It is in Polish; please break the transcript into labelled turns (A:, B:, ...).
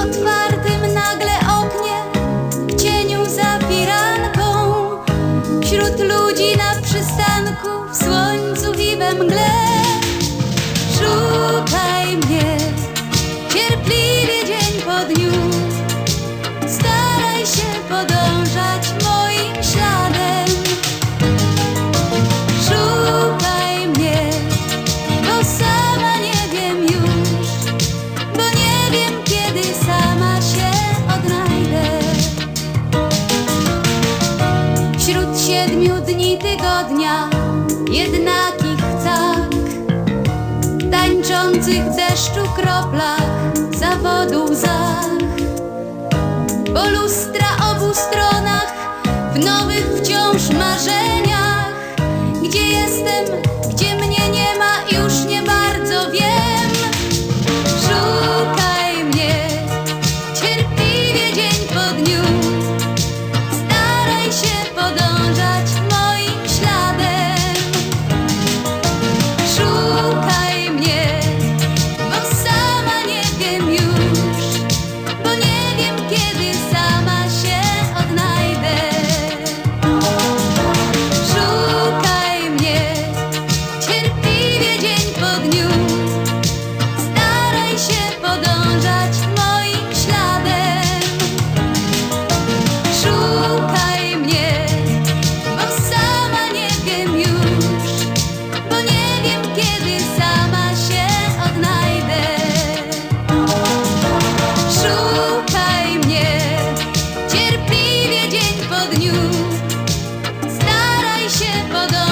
A: otwarty. siedmiu dni tygodnia jednakich cak Tańczących w deszczu kroplach zawodu zach. Po lustra obu stronach w nowych wciąż marzeniach. Gdzie jestem, gdzie mnie nie ma już nie bardzo wiem. Szukaj mnie, cierpliwie dzień po dniu. şefadan